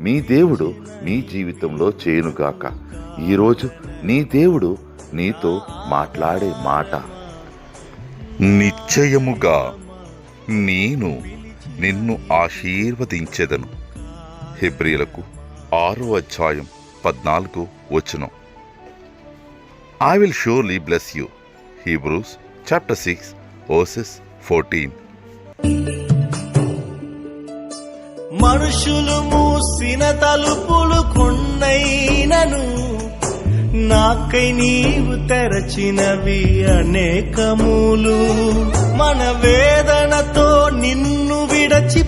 మీ దేవుడు మీ జీవితంలో చేయనుగాక. ఈరోజు నీ దేవుడు నీతో మాట్లాడే మాట. నిశ్చయముగా నేను నిన్ను ఆశీర్వదించెదను. హెబ్రియలకు ఆరో అధ్యాయం పద్నాలుగు వచనం. I will surely bless you Hebrews chapter six verses fourteen మనుషులు మూసిన తలుపులు కొన్నైనను నాకై నీవు తెరచినవి అనేకములు. మన వేద